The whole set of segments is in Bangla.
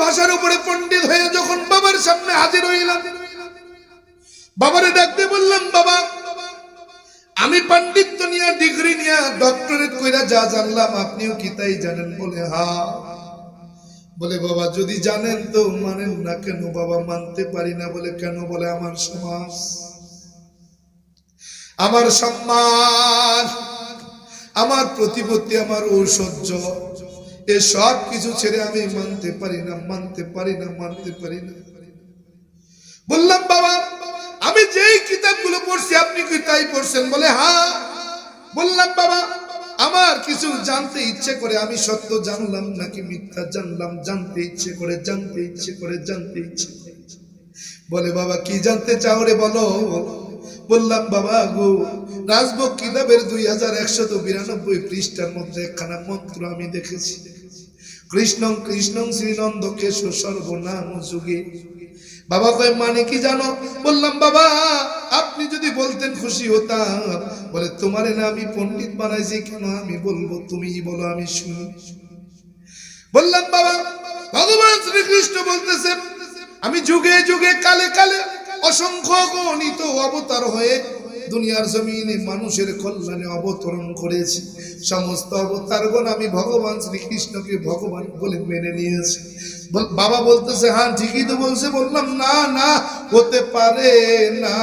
ভাষার উপরে পণ্ডিত হয়ে যখন বাবার সামনে হাজির হইলাম, বাবারে ডাকতে বললাম, বাবা, আমি পাণ্ডিত্য নিয়ে, ডিগ্রি নিয়ে ডক্টরেট কইরা যা জানলাম, আপনিও কি তাই জানেন? বলে, হা। বলে, বাবা, যদি জানেন তো মানেন না কেন? বাবা, মানতে পারি না। বলে, কেন? বলে, আমার সমাজ, আমার সম্মান, আমার প্রতিপত্তি, আমার ঔষধ এ সব কিছু ছেড়ে আমি মানতে পারি না, মানতে পারি না, মানতে পারি না। বললাম, বাবা, আমি যেই কিতাবগুলো পড়ছি, আপনি কি তাই পড়ছেন? বলে হ্যাঁ। বললাম, বাবা, আমার কিছু জানতে ইচ্ছে করে, আমি সত্য জানলাম নাকি মিথ্যা জানলাম? জানতে ইচ্ছে করে, জানতে ইচ্ছে করে, জানতে ইচ্ছে করে। বলে, বাবা, কি জানতে চাও রে বলো? বললাম, বাবা গো রাজভোগ কিতাবের দুই হাজার একশত বিরানব্বই পৃষ্ঠার মধ্যে একখানা মন্ত্র আমি দেখেছি। কৃষ্ণ কৃষ্ণ শ্রীনন্দ কেশব সর্বনাম যুগে। বাবা কয় মানে কি জানো? বললাম, বাবা, আপনি যদি বলতেন খুশি হতাম। বলে, তোমারে না আমি পণ্ডিত বানাইছি কেন? আমি বলব তুমি বলো, আমি শুনি। বললাম, বাবা, ভগবান শ্রীকৃষ্ণ বলতেছে আমি যুগে যুগে কালে কালে অসংখ্য গণিত অবতার হয়ে দুনিয়ার জমিনে মানুষের কল্যাণে অবতরণ করেছি। সমস্ত অবতারগণ আমি ভগবান শ্রীকৃষ্ণকে ভগবান বলে মেনে নিয়েছি। বাবা বলতেছে হ্যাঁ ঠিকই তো বলছে। বললাম, না না, হতে পারে না।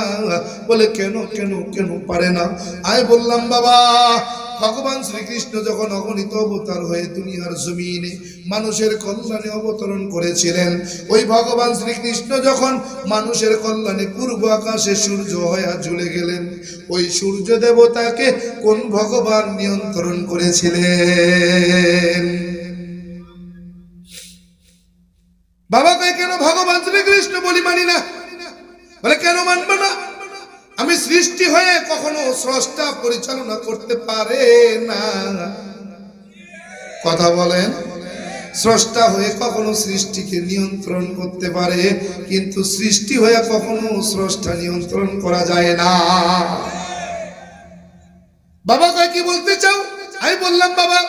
বলে, কেন কেন কেন পারে না? আমি বললাম, বাবা, ভগবান শ্রীকৃষ্ণ যখন অগণিত অবতার হয়ে দুনিয়ার জমিনে মানুষের কল্যাণে অবতরণ করেছিলেন, ওই ভগবান শ্রীকৃষ্ণ যখন মানুষের কল্যাণে পূর্ব আকাশে সূর্য হয়ে ঝুলে গেলেন ওই সূর্য দেবতাকে কোন ভগবান নিয়ন্ত্রণ করেছিলেন? বাবা কয়, কেন ভগবান শ্রীকৃষ্ণ বলি মানি না? বলে, কেন মানবে না? আমি সৃষ্টি হয়ে কখনো স্রষ্টা পরিচালনা করতে পারে না। কথা বলেন। স্রষ্টা হয়ে কখনো সৃষ্টিকে নিয়ন্ত্রণ করতে পারে, কিন্তু সৃষ্টি হয়ে কখনো স্রষ্টা নিয়ন্ত্রণ করা যায় না। বাবা কয়, কি বলতে চাও? আমি বললাম, বাবা,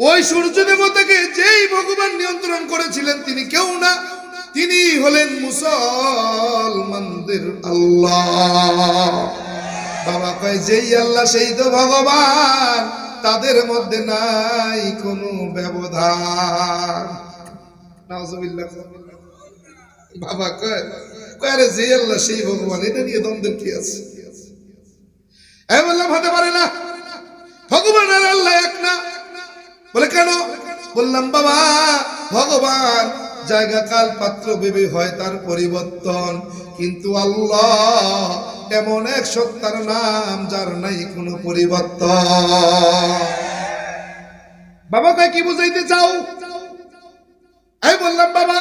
ওই সূর্য দেবতাকে যেই ভগবান নিয়ন্ত্রণ করেছিলেন, তিনি কেউ না, তিনি হলেন মুসলমানদের আল্লাহ। বাবা কয়, যেই আল্লাহ, সেই তো ভগবান। তাদের মধ্যে নাই কোনো ব্যবধান। বাবা কয় যেই আল্লাহ সেই ভগবান, এটা নিয়ে দ্বন্দ্বের কি আছে? বললাম পারে না। ভগবান আর এক না। বলে, কেন? বললাম, বাবা, ভগবান জায়গা কাল পাত্র ভেবে হয় তার পরিবর্তন। কিন্তু আল্লাহ এমন এক সত্তার নাম যার নাই কোনো পরিবর্তন। বাবা কয়, কি বুঝাইতে চাও? আমি বললাম, বাবা,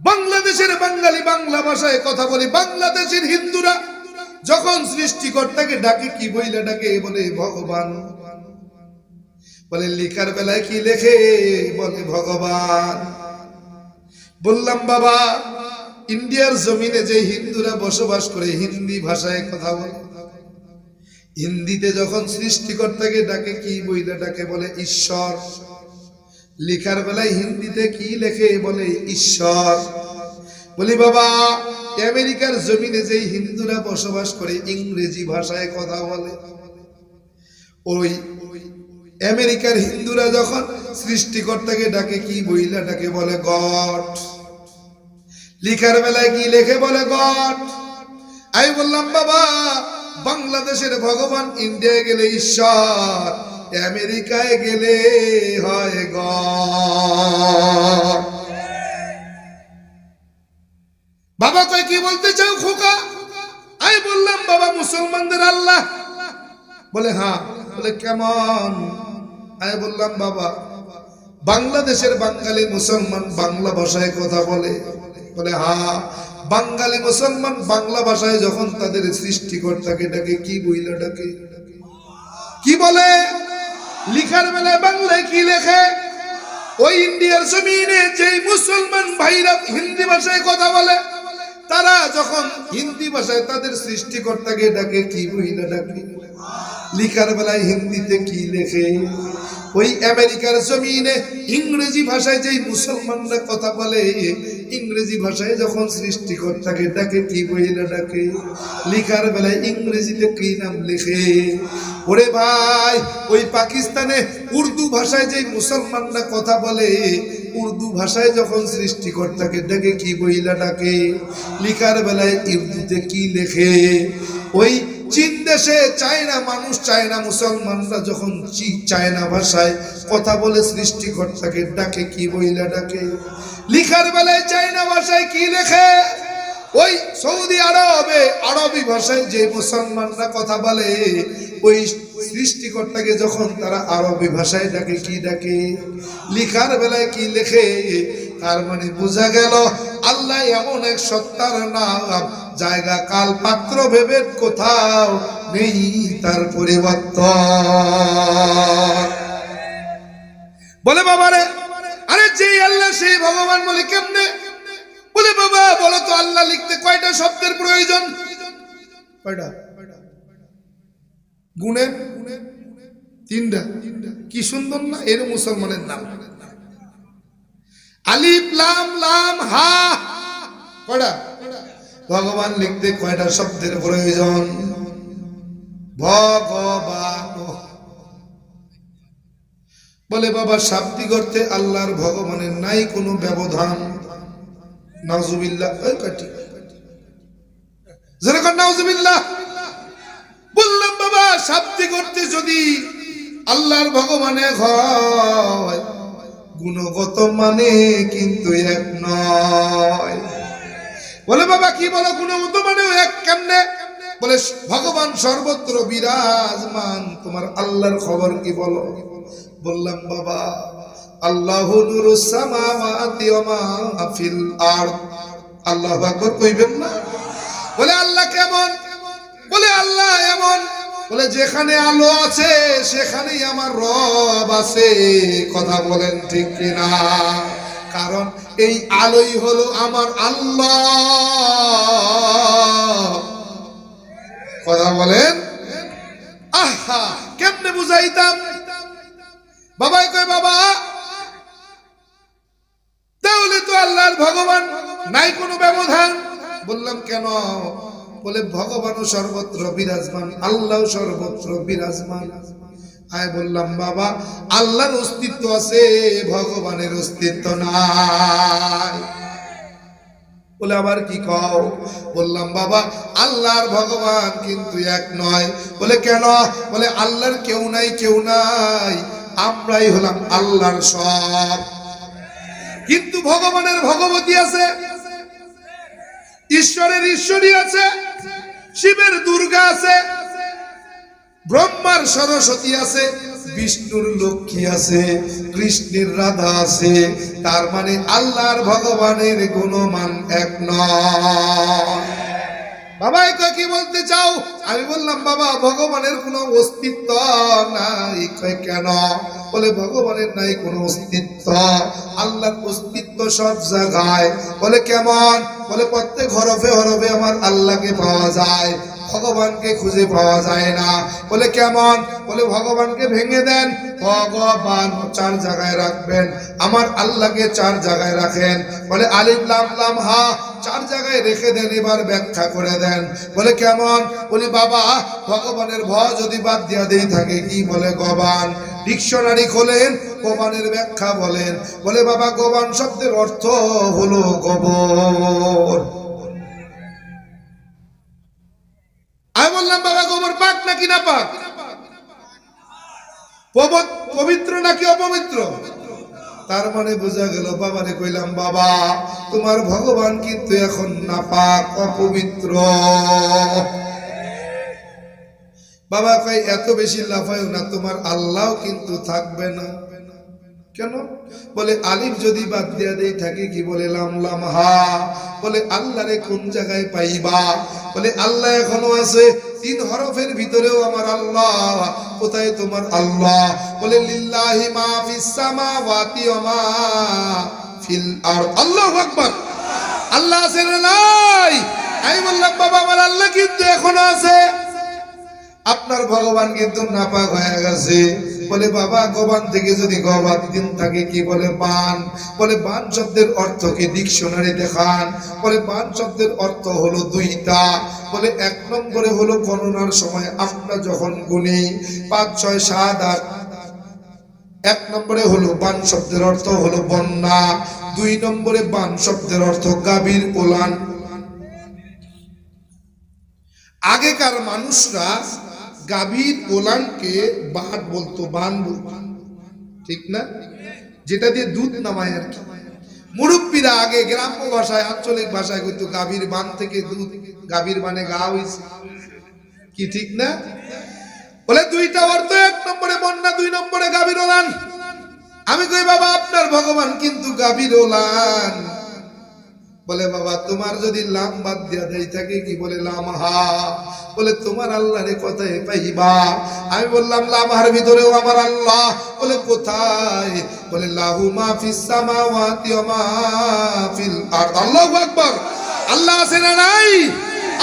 বাংলাদেশের বাঙালি বাংলা ভাষায় কথা বলি, বাংলাদেশের হিন্দুরা যখন সৃষ্টিকর্তাকে ডাকে, কি বইলে ডাকে? বলে, ভগবান। বলে, লেখার বেলায় কি লেখে? বলে, ভগবান। বললাম, বাবা ইন্ডিয়ার জমিনে যে হিন্দুরা বসবাস করে, হিন্দি ভাষায় কথা বলে। হিন্দিতে যখন সৃষ্টিকর্তাকে ডাকে, কি বইলে ডাকে বলে, ঈশ্বর। লেখার বেলায় হিন্দিতে কি লেখে বলে, ঈশ্বর। বলি, বাবা, আমেরিকার জমিনে যে হিন্দুরা বসবাস করে, ইংরেজি ভাষায় কথা বলে। ওই আমেরিকার হিন্দুরা যখন সৃষ্টিকর্তাকে ডাকে, কি বইলা ডাকে বলে, গড। লিখার বেলায় কি লেখে বলে গড? আমি বললাম, বাবা, বাংলাদেশের ভগবান ইন্ডিয়ায় গেলে ঈশ্বর, আমেরিকায় গেলে হয় গড। বাবা কয়, কি বলতে চাও খোকা? আমি বললাম, বাবা, মুসলমানদের আল্লাহ। বলে হ্যাঁ। বলে, কেমন? আমি বললাম, বাবা, বাংলাদেশের বাঙালি মুসলমান বাংলা ভাষায় কথা বলে। বলে, হা বাঙালি মুসলমান বাংলা ভাষায় যখন তাদের সৃষ্টিকর্তাকে ডাকে, কি বইলা ডাকে? কি বলে? লিখার বেলায় বাংলায় কি লেখে? ওই ইন্ডিয়ার জমিনে যেই মুসলমান ভাইরা হিন্দি ভাষায় কথা বলে, তারা যখন হিন্দি ভাষায় তাদের সৃষ্টিকর্তাকে ডাকে, কি বইলা ডাকে? লিখার বেলায় হিন্দিতে কি লেখে? ওই আমেরিকার জমিনে ইংরেজি ভাষায় যেই মুসলমানরা কথা বলে, ইংরেজি ভাষায় যখন সৃষ্টিকর্তাকে ডাকে, কি বইলে ডাকে? লিখার বেলায় ইংরেজিতে কি নাম লিখে? ওরে ভাই, ওই পাকিস্তানে উর্দু ভাষায় যেই মুসলমানরা কথা বলে, উর্দু ভাষায় যখন সৃষ্টিকর্তাকে ডাকে, কি বইলা ডাকে? লিখার বেলায় উর্দুতে কি লেখে? ওই চীন দেশে চায়না মানুষ, চায়না মুসলমানরা যখন চায়না ভাষায় কথা বলে সৃষ্টিকর্তাকে ডাকে, কি বইলা ডাকে? লিখার বেলায় চায়না ভাষায় কি লেখে? ওই সৌদি আরবে, আরবি ভাষায় যে মুসলমানরা কথা বলে, ওই সৃষ্টিকর্তাকে যখন তারা আরবি ভাষায় ডাকে, কি ডাকে? লিখার বেলায় কি লেখে? তার মানে বোঝা গেল আল্লাহ এমন এক সত্তার নাম, জায়গা কাল পাত্র ভেবে কোথাও নেই তার পরিবর্তন। বলে বাবারে, আরে যে আল্লাহ সেই ভগবান বলে কেমনে? বলে বাবা, বলো তো আল্লাহ লিখতে কয়টা শব্দের প্রয়োজন? কয়টা? গুণের? তিনটা। কি সুন্দর না? এর মুসলমানের নাম। আলিফ, লাম লাম, হা। কয়টা? ভগবান লিখতে কয়টা শব্দের প্রয়োজন? ভগবান। বলে, বাবা শাব্দিক অর্থে আল্লাহর ভগবানের নাই কোনো ব্যবধান। নাউজুবিল্লাহ। ওই কাটি বললাম, বাবা শাব্দিক অর্থে যদি আল্লাহর ভগবানে হয় গুণগত মানে কিন্তু এক নয়। বলে বাবা, কি বলো, গুণগত মানে এক কেমনে? বলে, ভগবান সর্বত্র বিরাজমান, তোমার আল্লাহর খবর কি বলো? বললাম, বাবা, আল্লাহ আল্লাহ কইবেন না? বলে, আল্লাহ কেমন? বলে, আল্লাহ এমন। বলে, যেখানে আলো আছে, সেখানেই আমার রব আছে। কথা বলেন ঠিক কিনা? কারণ এই আলোই হলো আমার আল্লাহ। কথা বলেন? আহা, কেমনে বুঝাইতাম? বাবাই কয়, বাবা, তাহলে তো আল্লাহর ভগবান, নাই কোনো ব্যবধান? বললাম, কেন? বলে, ভগবানও সর্বত্র বিরাজমান আল্লাহ সর্বত্র বিরাজমান। আয় বললাম, বাবা, আল্লাহর অস্তিত্ব আছে, ভগবানের অস্তিত্ব নাই। বলে, আবার কি কও? বললাম, বাবা, আল্লাহর ভগবান কিন্তু এক নয়। বলে, কেন? বলে, আল্লাহর কেউ নাই কেউ নাই, আমরাই হলাম আল্লাহর সব। কিন্তু ভগবানের ভগবতী আছে ঈশ্বরের ঈশ্বরী আছে, শিবের দুর্গা আছে, ব্রহ্মার সরস্বতী আছে, বিষ্ণুর লক্ষ্মী আছে, কৃষ্ণের রাধা আছে, তার মানে আল্লাহর ভগবানের গুণমান এক নয়। বাবা কি বলতে চাও? আমি বললাম, বাবা, ভগবানের কোনো অস্তিত্ব নাই। কেন? বলে, ভগবানের নাই কোনো অস্তিত্ব। আল্লাহর অস্তিত্ব সব জায়গায় বলে কেমন? বলে প্রত্যেক হরফে হরফে আমার আল্লাহকে পাওয়া যায়, ভগবানকে খুঁজে পাওয়া যায় না। বলে কেমন? বলে ভগবানকে ভেঙে দেন চার জায়গায় রাখবেন। আমার আল্লাহকে চার জায়গায় রাখেন। বলে আলিফ, লাম লাম, হা, চার জায়গায় রেখে দেন, এবার ব্যাখ্যা করে দেন। বলে কেমন? বলি, বাবা, ভগবানের যদি বাদ দিয়া দিয়ে থাকে কি বলে গবান? ডিকশনারি খোলেন, গোবানের ব্যাখ্যা বলেন। বলে, বাবা, গোবান শব্দের অর্থ হলো গোবর। আমি বললাম, বাবা, গোবর পাক নাকি না পাক? পবিত্র নাকি অপবিত্র? তার মানে বোঝা গেল, বাবারে কইলাম, বাবা, তোমার ভগবান কিন্তু এখন না পাক অপবিত্র। বাবা কই এত বেশি লাফায় না, তোমার আল্লাহ কিন্তু থাকবে না। কেন? বলে, আলিফ যদি বাদ দিয়া দেই, থাকে কি? বলে, লাম লাম, হা। বলে, আল্লাহরে কোন জায়গায় পাইবা? বলে, আল্লাহ এখনও আছে তিন হরফের ভিতরেও আমার আল্লাহ। কোথায় তোমার আল্লাহ? বলে, লিল্লাহি মা ফিস সামাওয়াতি ওয়া মা ফিল আর আল্লাহু আকবার। আল্লাহ আছে না নাই? আমি বললাম, বাবা, আমার আল্লাহ কিন্তু এখনও আছে। আপনার ভগবান কিন্তু নাপাক হয়ে গেছে। বলে, বাবা, গবান থেকে যদি গবাদ দিন থাকে, কি বলে বান? বলে, বান শব্দের অর্থ কি? ডিকশনারি দেখান। বলে, বান শব্দের অর্থ হলো দুইটা। বলে, এক নম্বরে হলো গণনার সময় আমরা যখন গুনি পাঁচ, ছয়, সাত, আট, এক নম্বরে হলো বান শব্দের অর্থ হলো বন্যা, দুই নম্বরে বান শব্দের অর্থ গাভীর ওলান আগেকার মানুষরা গাভীর ওলানকে বাট বলতো বান বলতো। ঠিক না? যেটা দিয়ে দুধ নামায় আর কি। মুরব্বীরা আগে গ্রাম্য ভাষায়, আঞ্চলিক ভাষায় কিন্তু গাভীর বান থেকে দুধ, গাভীর বানে গা হইছে। কি ঠিক না? বলে, দুইটা অর্থ, এক নম্বরে বন্যা, দুই নম্বরে গাভীর ওলান। আমি কই, বাবা, আপনার ভগবান কিন্তু গাভীর ওলান। বলে, বাবা, তোমার যদি লাম বাদ দিয়া দেয় থাকে কি? বলে লামহা বলে, তোমার আল্লাহরে কোথায় পাইবা? আমি বললাম লামহার ভিতরেও আমার আল্লাহ। বলে, কোথায়? বলে, লাহু মা ফিস মা ফিল আরদ। আল্লাহ আছে না নাই?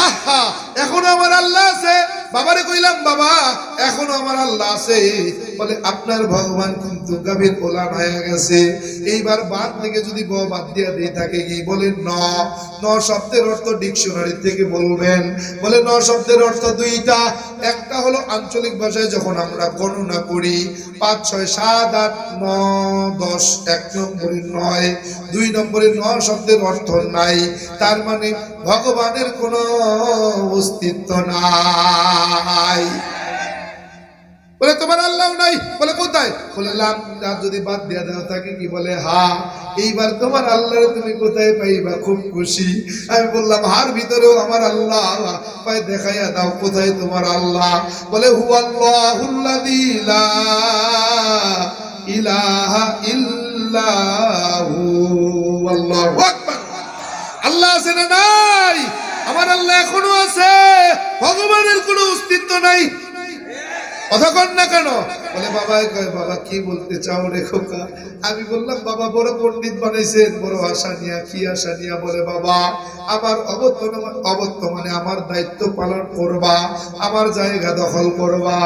আহা, এখন আমার আল্লাহ আছে। বাবারে কইলাম, বাবা এখনও আমার আল্লাহ আছে। বলে, আপনার ভগবান কিন্তু গাভীর ওলান হয়ে গেছে। এইবার বাদ থেকে যদি বাদ দিয়া দিয়ে থাকে কি বলে? ন। ন শব্দের অর্থ ডিকশনারি থেকে বলবেন। বলে, ন শব্দের অর্থ দুইটা। একটা হলো আঞ্চলিক ভাষায় যখন আমরা গণনা করি, পাঁচ, ছয়, সাত, আট, ন, দশ, এক নম্বরে নয়, দুই নম্বরে ন শব্দের অর্থ নাই। তার মানে ভগবানের কোনো অস্তিত্ব নাই। বলে, তোমার আল্লাহ নাই। বলে, কোথায়? বলে, লাম যদি বাদ দেওয়া দেওয়া থাকে কি? বলে, হা, এইবার তোমার আল্লাহর তুমি কোথায় পাইবা? খুব খুশি। আমি বললাম, হার ভিতরেও আমার আল্লাহ। পাই দেখাইয়া দাও, কোথায় তোমার আল্লাহ? বলে হু আল্লাহুল্লাযী লা ইলাহা ইল্লাহু। আল্লাহু আকবার। আল্লাহ আছে না নাই? আমার আল্লাহ এখনও আছে। ভগবানের কোনো অস্তিত্ব নাই। কথা না কেন? বলে, বাবা কয়, বাবা, কি বলতে চাও রে খোকা? আমি বললাম, বাবা, বড় পণ্ডিত বানাইছেন, বড় আশা নিয়া, কি আশা নিয়া? বলে, বাবা, আমার আমার দায়িত্ব পালন করবা, আমার জায়গা দখল করবা।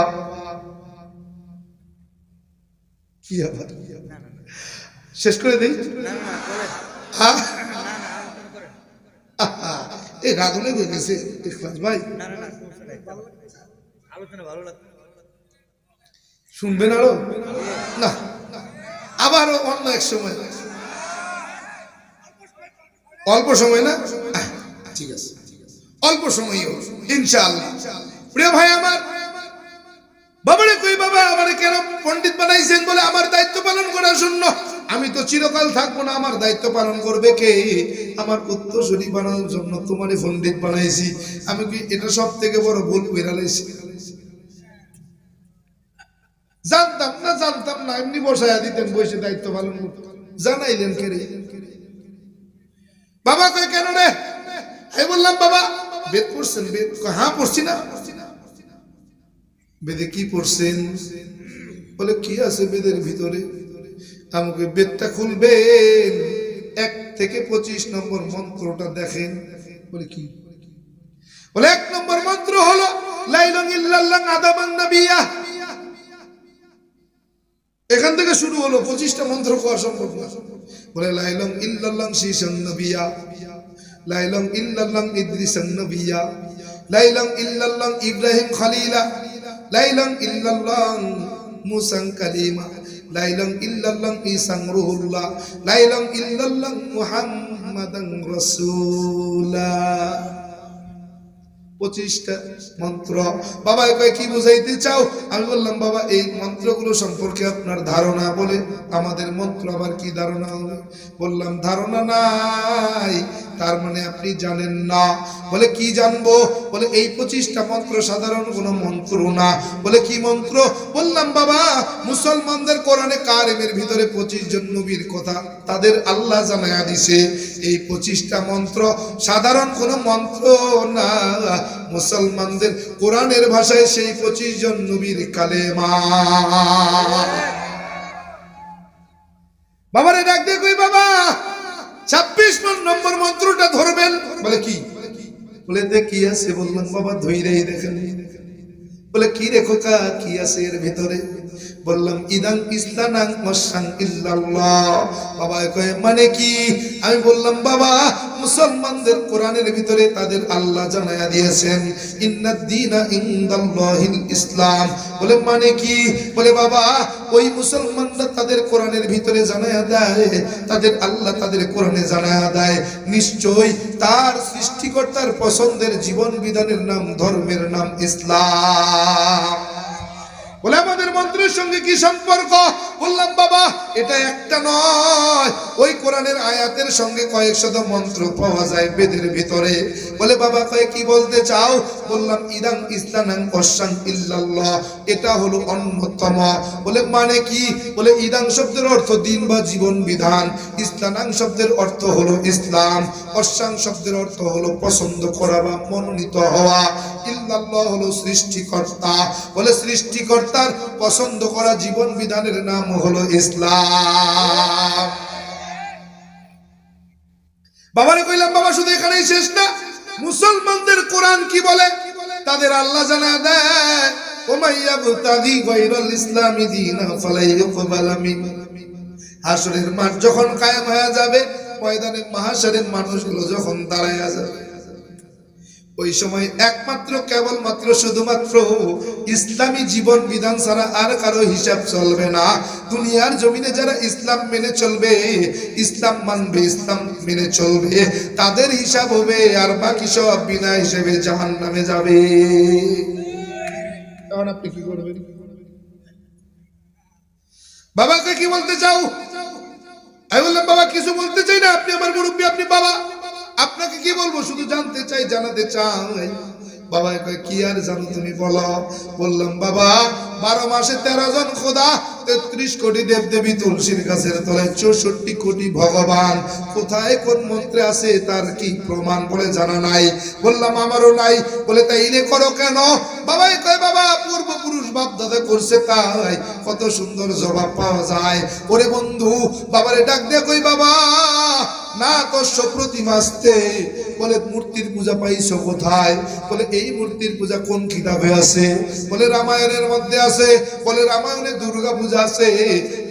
কি আবার? শেষ করে দিই? এই রাগলে গেছে ভাই। আলোচনা ভালো লাগছে। শুনবেন আরও? না। আবারও অন্য এক সময়। অল্প সময় না? ঠিক আছে। অল্প সময় ইনশাআল্লাহ। প্রিয় ভাই আমার, বাবারে কই বাবা, আমারে কেন পণ্ডিত বানাইছেন বলে আমার দায়িত্ব পালন করার জন্য আমি তো চিরকাল থাকব না, আমার দায়িত্ব পালন করবে কে? আমার উত্তরসূরি বানানোর জন্য তোমারে পণ্ডিত বানাইছি। আমি কি এটা সব থেকে বড় ভুল বেরালাইছি জানতাম না জানতাম না, এমনি বসায়া দিতেন বসে দায়িত্ব পালন করতে। জানাইলেন কে রে? বাবা কই কেন রে? আমি বললাম, বাবা, বেদ পড়ছেন? বেদ হ্যাঁ পড়ছি না। বেদে কি পড়ছেন? বলে, কি আছে বেদের ভিতরে? আমাকে, বেদটা খুলবেন। এক থেকে পঁচিশ নম্বর মন্ত্রটা দেখেন। বলে, কি? বলে, এক নম্বর মন্ত্র হলো, লাইলং ইল্লাল্লাহ আদামান নাবিয়া শুরু হলো, পঁচিশটা মন্ত্র কোয়া সম্ভব না। বলে, লাইলং ইল্লাল্লাহ শীষং নবিয়া। লাইলং ইল্লাল্লাহ ইদ্রিসং নবিয়া। লাইলং ইল্লাল্লাহ ইব্রাহিম খালিলা। লাইলং ইল্লাল্লাহ মুসাং কালিমা। লাইলং ইল্লাল্লাহ ঈসাং রুহুল্লাহ। লাইলং ইল্লাল্লাহ মুহাম্মাদান রাসূলা পঁচিশটা মন্ত্র। বাবা কয়, কি বুঝাইতে চাও? আমি বললাম, বাবা, এই মন্ত্রগুলো সম্পর্কে আপনার ধারণা বলে আমাদের মন্ত্র আবার কি ধারণা হবে? বললাম, ধারণা নাই। তার মানে আপনি জানেন না। বলে, কি জানব? বলে, এই পঁচিশটা মন্ত্র সাধারণ কোনো মন্ত্র না। বলে, কি মন্ত্র? বললাম, বাবা, মুসলমানদের কোরআনে কারিমের ভিতরে পঁচিশ জন নবীর কথা তাদের আল্লাহ জানায়া দিছে। এই পঁচিশটা মন্ত্র সাধারণ কোনো মন্ত্র না। মুসলমানদের কোরআনের ভাষায় সেই পঁচিশ জন নবীর কালেমা। বাবারে ডাক দিয়ে কই বাবা। ছাব্বিশ নম্বর মন্ত্রটা ধরবেন। বলে কি? বলে দেখি আছে বললাম বাবা ধৈরেই দেখেন। বলে, কি রে খোকা, কি আছে এর ভিতরে? বললাম ইদাং ইসলানাং ওয়াসাং ইল্লাল্লাহ। বাবা কয় মানে কি? আমি বললাম, বাবা, মুসলমানদের কোরআনের ভিতরে তাদের আল্লাহ জানায়া দিয়েছেন ইন্নাদ দীনা ইনদাল্লাহিল ইসলাম। বলে মানে কি? বলে, বাবা, ওই মুসলমানরা তাদের কোরআনের ভিতরে জানায়া দেয়, তাদের আল্লাহ তাদের কোরআনে জানায়া দেয়। নিশ্চয় তার সৃষ্টিকর্তার পছন্দের জীবন বিধানের নাম, ধর্মের নাম ইসলাম। Ah. বলে আমাদের মন্ত্রের সঙ্গে কি সম্পর্ক? বললাম, বাবা, এটা একটা নয়। ওই কোরআনের আয়াতের সঙ্গে কয়েক শত মন্ত্র পাওয়া যায় বেদের ভিতরে। বলে, বাবা, কয়ে, কি বলতে চাও? বললাম, ইদাং ইসলানাং অসাং ইল্লাল্লাহ, এটা হলো অন্যতম। বলে মানে কি? বলে, ইদাং শব্দের অর্থ দিন বা জীবন বিধান। ইসলানাং শব্দের অর্থ হলো ইসলাম। অসাং শব্দের অর্থ হলো পছন্দ করা বা মনোনীত হওয়া। ইল্লাল্লাহ হলো সৃষ্টিকর্তা। বলে সৃষ্টিকর্তার পছন্দ করা জীবন বিধানের নাম হলো ইসলাম। বাবারে কইলাম, বাবা, শুধু এখানেই শেষ না। মুসলমানদের কোরআন কি বলে? তাদের আল্লাহ জানা দেয় হাসরের মাঠ যখন কায়েম হয়ে যাবে ময়দানে মাহাশারের মানুষগুলো যখন দাঁড়ায় যাবে। ওই সময় একমাত্র, কেবলমাত্র শুধুমাত্র ইসলামী জীবন বিধান ছাড়া আর কারও হিসাব চলবে না। দুনিয়ার জমিনে যারা ইসলাম মেনে চলবে, ইসলাম মানবে, ইসলাম মেনে চলবে, তাদের হিসাব হবে আর বাকি সব বিনা হিসেবে জাহান নামে যাবে। এখন আপনি কি করবেন? বাবাকে কি বলতে চাও? আমি বললাম, বাবা, কিছু বলতে চাই না। আপনি আমার মুরব্বী, আপনি বাবা। আপনাকে কি বলব? শুধু জানতে চাই, জানাতে চাই। বাবা কয়, কি আর জানো তুমি বলো? বললাম, বাবা, বারো মাসে তেরো জন খোদা, তেত্রিশ কোটি দেব দেবী তুলসীর গাছের তলায় চৌষট্টি কোটি ভগবান। কোথায়, কোন মন্ত্রে আছে, তার কি প্রমাণ বলে জানা নাই? বললাম, আমারও নাই। বলে, তাই ইলে করো কেন? বাবাই কয়, বাবা, পূর্বপুরুষ বাপ দাদা করছে তাই, কত সুন্দর জবাব পাওয়া যায়। ওরে বন্ধু, বাবারে ডাক দে কই, বাবা না কষ্ট প্রতিমা আসতে বলে, মূর্তির পূজা পাইছো কোথায়? বলে, এই মূর্তির পূজা কোন কিতাবে আছে? বলে, রামায়ণের মধ্যে আছে। বলে, রামায়ণে দুর্গা পূজা আছে।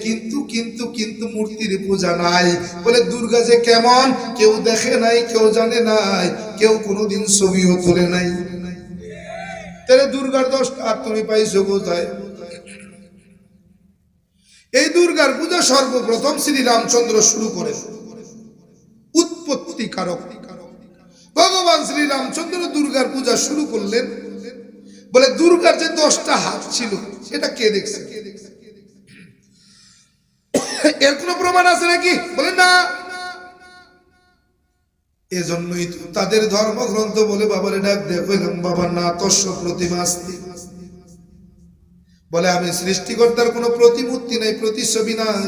কিন্তু কিন্তু কিন্তু মূর্তির পূজা নাই। বলে, দুর্গা যে কেমন? কেউ দেখে নাই, কেউ জানে নাই, কেউ কোনোদিন ছবিও তোলে নাই। তাহলে দুর্গার দোষ, আর তুমি পাইছো কোথায়? এই দুর্গার পূজা সর্বপ্রথম শ্রী রামচন্দ্র শুরু করেন। উৎপত্তি কারক ভগবান শ্রী রামচন্দ্র দুর্গার পূজা শুরু করলেন। বলে, দুর্গার যে দশটা হাত ছিল, সেটা কে দেখছে? এর কোন প্রমাণ আছে নাকি? বলে না। এজন্যই তো তাদের ধর্মগ্রন্থ বলে বাবারে ডাক দিয়ে কইলাম বাবা, না তস্য প্রতিমা বলে, আমি সৃষ্টিকর্তার কোনো প্রতিমূর্তি নাই, প্রতিচ্ছবি নাই,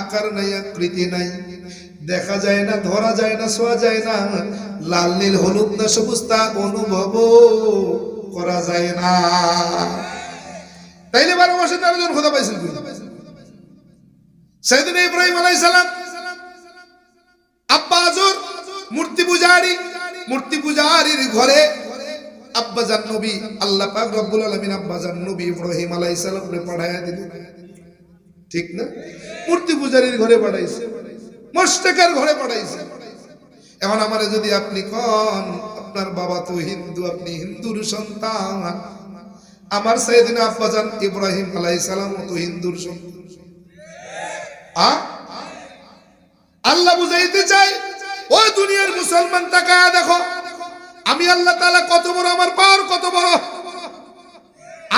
আকার নাই, আকৃতি নাই। দেখা যায় না, ধরা যায় না ছোঁয়া যায় না। লাল, নীল, হলুদ না সবুজ, তা অনুভব করা যায় না। তাইলে বারো মাসে তেরো জন খোদা পাইছেন? সেদিন ইব্রাহিম আলাইহিস সালাম, আব্বা আজর মূর্তি পূজারি, মূর্তি পূজারির ঘরে আব্বাজান নবী, আল্লাহ পাক রব্বুল আলামিন আব্বাজান নবী ইব্রাহিম আলাইহিস সালাম রে পাঠায়া দিলেন। ঠিক না? মূর্তি পূজারির ঘরে পাঠাইছে। মোস্টেকের ঘরে পাঠাইছে। এখন আমারে যদি আপনি কন, আপনার বাবা তো হিন্দু, আপনি হিন্দুর সন্তান। আমার সেদিন আব্বাজান ইব্রাহিম আলাইহিস সালাম তো হিন্দুর সন্তান। আল্লাহ বুঝাইতে চাই ওই দুনিয়ার মুসলমান, তাকায়া দেখো। আমি আল্লাহ তাআলা কত বড় আমার পাওয়ার, কত বড়।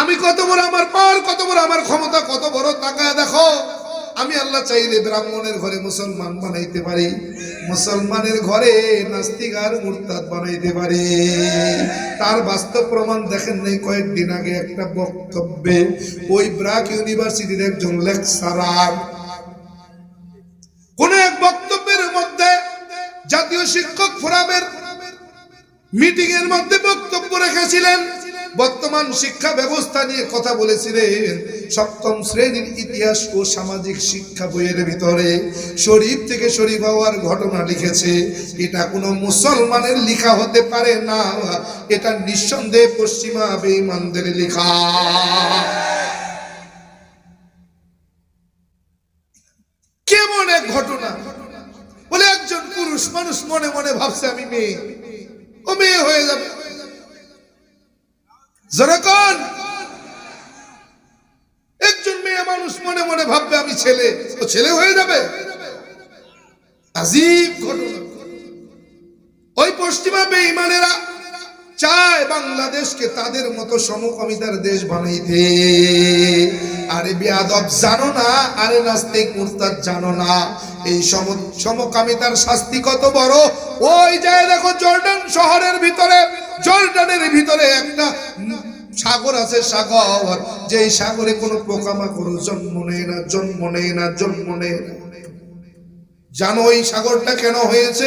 আমি কত বড় আমার পাওয়ার, কত বড় আমার ক্ষমতা, কত বড়, তাকায়া দেখো। আমি আল্লাহ চাইলে ব্রাহ্মণের ঘরে মুসলমান বানাইতে পারি, মুসলমানের ঘরে নাস্তিক আর মুরতাদ বানাইতে পারি। তার বাস্তব প্রমাণ দেখেন নাই কয়েকদিন আগে একটা বক্তব্যে, ওই ব্রাক ইউনিভার্সিটির একজন লেকচারার। কোন এক বক্তব্যের মধ্যে জাতীয় শিক্ষক ফোরামের মিটিং এর মধ্যে বক্তব্য রেখেছিলেন বর্তমান শিক্ষা ব্যবস্থা নিয়ে কথা বলেছিলেন সপ্তম শ্রেণির ইতিহাস ও সামাজিক শিক্ষা বইয়ের ভিতরে। শরীফ থেকে শরীফ হওয়ার ঘটনা লিখেছে, এটা কোনো মুসলমানের লিখা হতে পারে না, এটা নিঃসন্দেহে পশ্চিমা বেঈমানদের লিখা। কেমন এক ঘটনা! বলে একজন পুরুষ, মানুষ মনে মনে ভাবছে, আমি মেয়ে। ও মেয়ে হয়ে যাবে। একজন মেয়ে মানুষ মনে মনে ভাববে, আমি ছেলে, ও ছেলে হয়ে যাবে। আজীব ঘটনা। ওই পশ্চিমা বেঈমানেরা চায় বাংলাদেশকে তাদের মতো সমকামিতার দেশ বানাইতে। আরে বেয়াদব জানো না, আরে নাস্তিক মুরতাদ জানো না, এই সম, সমকামিতার শাস্তি কত বড়? ওই যায় দেখো জর্ডান শহরের ভিতরে জর্ডানের ভিতরে একটা সাগর আছে, সাগর। যে সাগরে কোনো পোকামাকড় জন্ম নেয় না, জন্ম নেয় না, জন্ম নেয় না। জানো এই সাগরটা কেন হয়েছে?